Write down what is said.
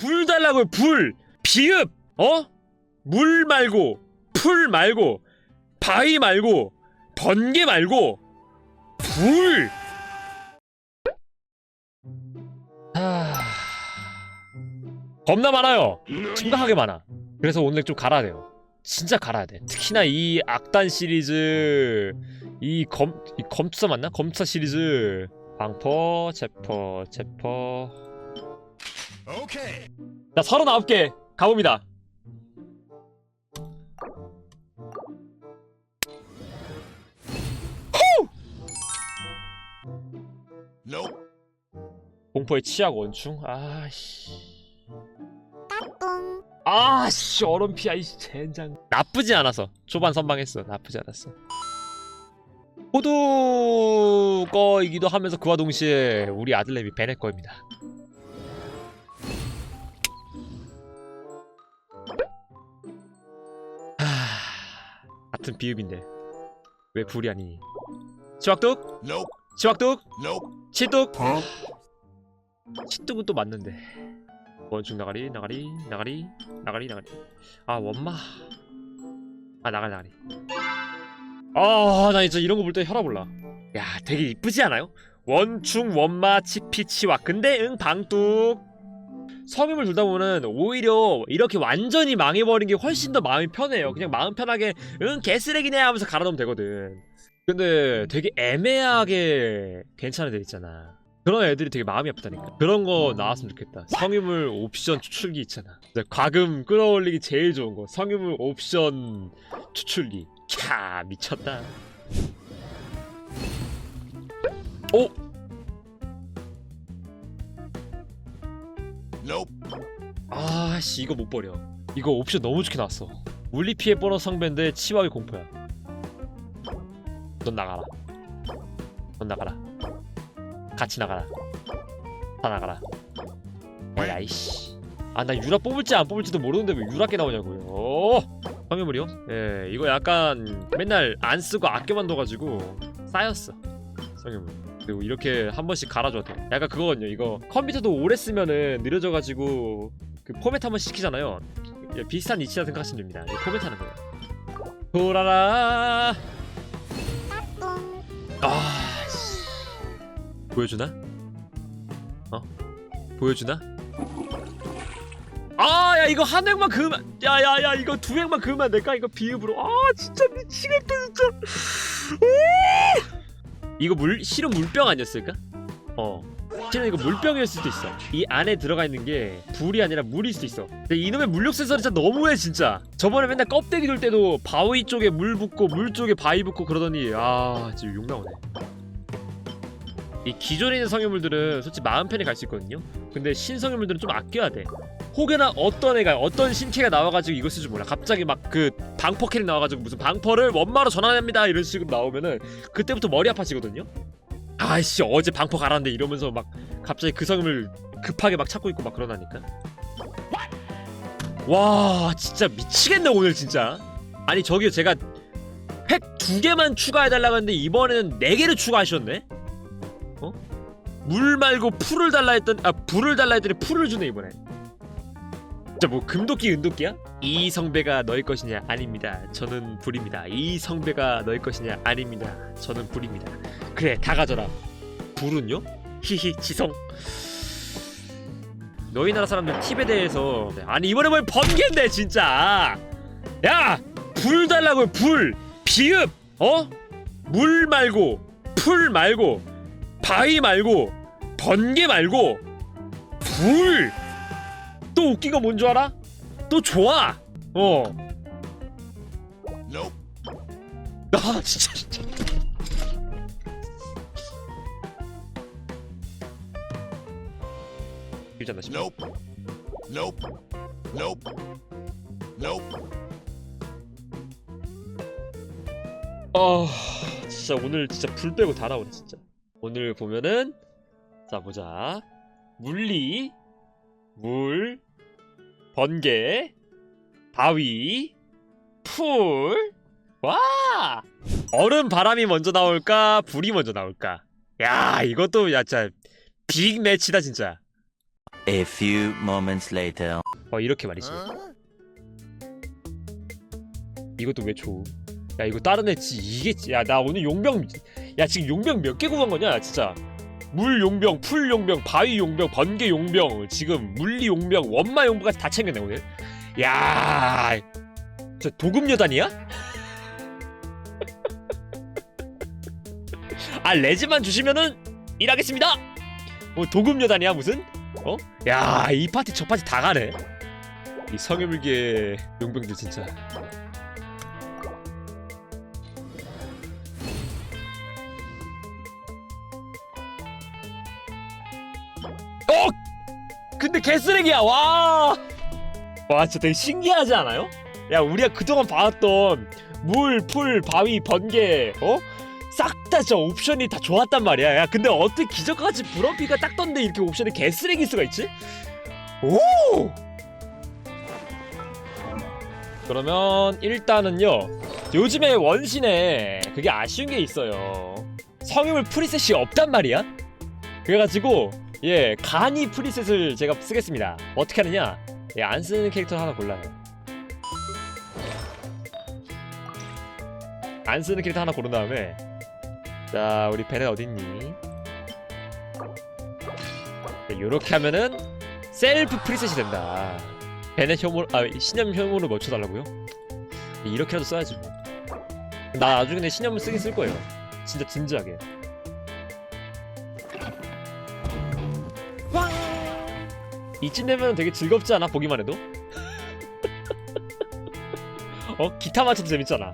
불 달라고요. 불. 비읍. 어? 물 말고 풀 말고 바위 말고 번개 말고 불. 하... 겁나 많아요. 심각하게 많아. 그래서 오늘 좀 갈아야 돼요. 진짜 갈아야 돼. 특히나 이 악단 시리즈 이검이 검투사 맞나? 검투사 시리즈. 방퍼 체퍼 체퍼 Okay. 자 39개 가봅니다. Nope. 공포의 치약 원충? 아씨. 아씨 얼음 피야 이 젠장. 나쁘지 않아서. 초반 선방했어. 나쁘지 않았어. 호두 거이기도 하면서 그와 동시에 우리 아들내미 베넷 거입니다 같은 비읍인데. 왜 불이 아니니? 치왁뚝? Nope. 치왁뚝? Nope. 치뚝? 치뚝은 또 맞는데. 원충 나가리 나가리 나가리 나가리 나가리. 아 원마. 아 나가리 나가리. 아나 진짜 이런 거 볼 때 혈압 올라. 야 되게 이쁘지 않아요? 원충 원마 치피 치와. 근데 응 방뚝 성임을 둘다 보면 오히려 이렇게 완전히 망해버린 게 훨씬 더 마음이 편해요. 그냥 마음 편하게 응 개쓰레기네 하면서 갈아놓으면 되거든. 근데 되게 애매하게 괜찮은 애 있잖아. 그런 애들이 되게 마음이 아프다니까. 그런 거 나왔으면 좋겠다. 성유물 옵션 추출기 있잖아. 과금 끌어올리기 제일 좋은 거. 성유물 옵션 추출기. 캬 미쳤다. 오! 아씨 이거 못 버려. 이거 옵션 너무 좋게 나왔어. 물리 피해 보너스 상배인데 치와의 공포야. 넌 나가라. 넌 나가라. 같이 나가라. 다 나가라. 야이씨. 아 나 유라 뽑을지 안 뽑을지도 모르는데 왜 유라께 나오냐고요. 황해물이요? 예 이거 약간 맨날 안 쓰고 아껴만 둬가지고 쌓였어 성해물 그리고 이렇게 한 번씩 갈아줘도 돼 약간 그거거든요 이거 컴퓨터도 오래 쓰면은 느려져가지고 그 포맷 한 번 시키잖아요 예, 비슷한 이치라 생각하시면 됩니다 이 포맷 하는 거예요 돌아라 아 씨. 보여주나? 어? 보여주나? 아 야 이거 한 획만 그으면 야야야 이거 두 획만 그으면 안 될까? 이거 비읍으로 아 진짜 미치겠다 진짜 오! 이거 물 실은 물병 아니었을까? 어. 실은 이거 물병일 수도 있어. 이 안에 들어가 있는 게 불이 아니라 물일 수도 있어. 근데 이놈의 물력 센서는 진짜 너무해 진짜. 저번에 맨날 껍데기 돌 때도 바위 쪽에 물 붓고 물 쪽에 바위 붓고 그러더니 아 지금 욕 나오네 이 기존에 있는 성유물들은 솔직히 마음 편히 갈 수 있거든요. 근데 신성유물들은 좀 아껴야 돼. 혹여나 어떤 애가 어떤 신캐가 나와가지고 이거 쓸줄 몰라. 갑자기 막 그 방퍼 캐릭 나와가지고 무슨 방퍼를 원마로 전환합니다. 이런 식으로 나오면은 그때부터 머리 아파지거든요. 아이씨 어제 방퍼 갈았는데 이러면서 막 갑자기 그 성을 급하게 막 찾고 있고 막 그러나니까. 와 진짜 미치겠네 오늘 진짜. 아니 저기요 제가 팩두 개만 추가해달라고 했는데 이번에는 네 개를 추가하셨네 어? 물 말고 풀을 달라 했던 아 불을 달라 했더니 풀을 주네 이번에. 진짜 뭐 금도끼 은도끼야? 이 성배가 너의 것이냐? 아닙니다. 저는 불입니다. 이 성배가 너의 것이냐? 아닙니다. 저는 불입니다. 그래 다 가져라. 불은요? 히히 지성. 너희 나라 사람들 팁에 대해서 아니 이번에 뭘 번개인데 진짜! 야! 불 달라고요 불! 비읍! 어? 물 말고 풀 말고 바위 말고 번개 말고 불 또 웃긴 거 뭔 줄 알아? 또 좋아 어 Nope. 아 진짜 진짜 일잖아 씨. Nope. Nope. Nope. Nope. 아 진짜 오늘 진짜 불 빼고 다 나오네 진짜 오늘 보면은 자 보자 물리 물 번개 바위 풀 와 얼음 바람이 먼저 나올까 불이 먼저 나올까 야 이것도 야 진짜 빅 매치다 진짜 A few moments later. 어 이렇게 말이지? 이것도 왜 줘? 야 이거 다른 애지 이게 야 나 오늘 용병 야 지금 용병 몇 개 구간 거냐 진짜? 물 용병 풀 용병 바위 용병 번개 용병 지금 물리 용병 원마 용병까지 다 챙겼네 오늘. 야 저 도금 여단이야? 아 레즈만 주시면은 일하겠습니다. 뭐 도금 여단이야 무슨? 어? 야 이 파티 저 파티 다 가네. 이 성해물계 용병들 진짜 근데 개쓰레기야 와! 와 진짜 되게 신기하지 않아요? 야 우리가 그동안 봐왔던 물, 풀, 바위, 번개 어? 싹다 진짜 옵션이 다 좋았단 말이야 야 근데 어떻게 기적같이 브럼피가 딱 떴는데 이렇게 옵션이 개쓰레기일 수가 있지? 오! 그러면 일단은요 요즘에 원신에 그게 아쉬운 게 있어요 성유물 프리셋이 없단 말이야 그래가지고 예 간이 프리셋을 제가 쓰겠습니다. 어떻게 하느냐? 예, 안 쓰는 캐릭터 하나 골라요. 안 쓰는 캐릭터 하나 고른 다음에 자 우리 베넷 어딨니? 네, 요렇게 하면은 셀프 프리셋이 된다. 베넷 혐오 아 신념 혐오를 멈춰달라고요? 네, 이렇게라도 써야지 뭐 나 나중에 내 신념을 쓰긴 쓸 거예요. 진짜 진지하게 이쯤 되면 되게 즐겁지 않아? 보기만 해도? 어? 기타 맞춰도 재밌잖아